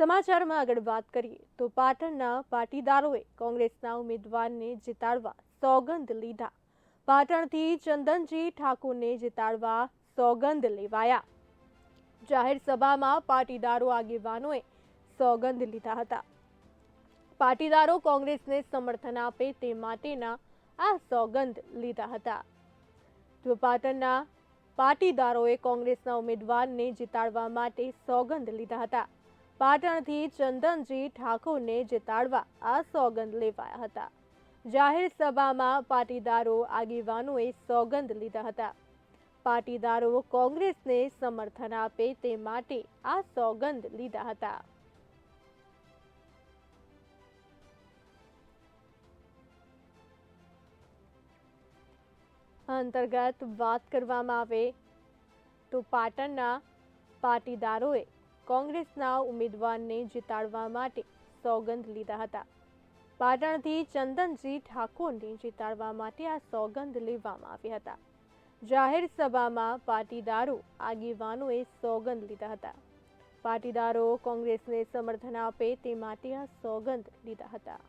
સમાચારમાં આગળ વાત કરીએ તો પાટણના પાટીદારોએ કોંગ્રેસના ઉમેદવારને જીતાડવા સોગંદ લીધા. પાટણથી ચંદનજી ઠાકોરને જીતાડવા સોગંદ લેવાયા. જાહેર સભામાં પાટીદારો આગેવાનોએ સોગંદ લીધા હતા. પાટીદારો કોંગ્રેસને સમર્થન આપે તે માટેના આ સોગંદ લીધા હતા. તો પાટણના પાટીદારોએ કોંગ્રેસના ઉમેદવારને જીતાડવા માટે સોગંદ લીધા હતા. પાટણથી ચંદનજી ઠાકોરને જીતાડવા આ સોગંદ લેવાયા હતા. જાહેર સભામાં પાટીદારો આગેવાનોએ સોગંદ લીધા હતા. પાટીદારો કોંગ્રેસને સમર્થન આપે તે માટે આ સોગંદ લીધા હતા. અંતર્ગત વાત કરવામાં આવે તો પાટણના પાટીદારોએ કોંગ્રેસના ઉમેદવારને જીતાડવા માટે સોગંદ લીધા હતા. પાટણથી ચંદનજી ઠાકોરને જીતાડવા માટે આ સોગંદ લેવામાં આવ્યા હતા. જાહેર સભામાં પાટીદારો આગેવાનોએ સોગંદ લીધા હતા. પાટીદારો કોંગ્રેસને સમર્થન આપે તે માટે આ સોગંદ લીધા હતા.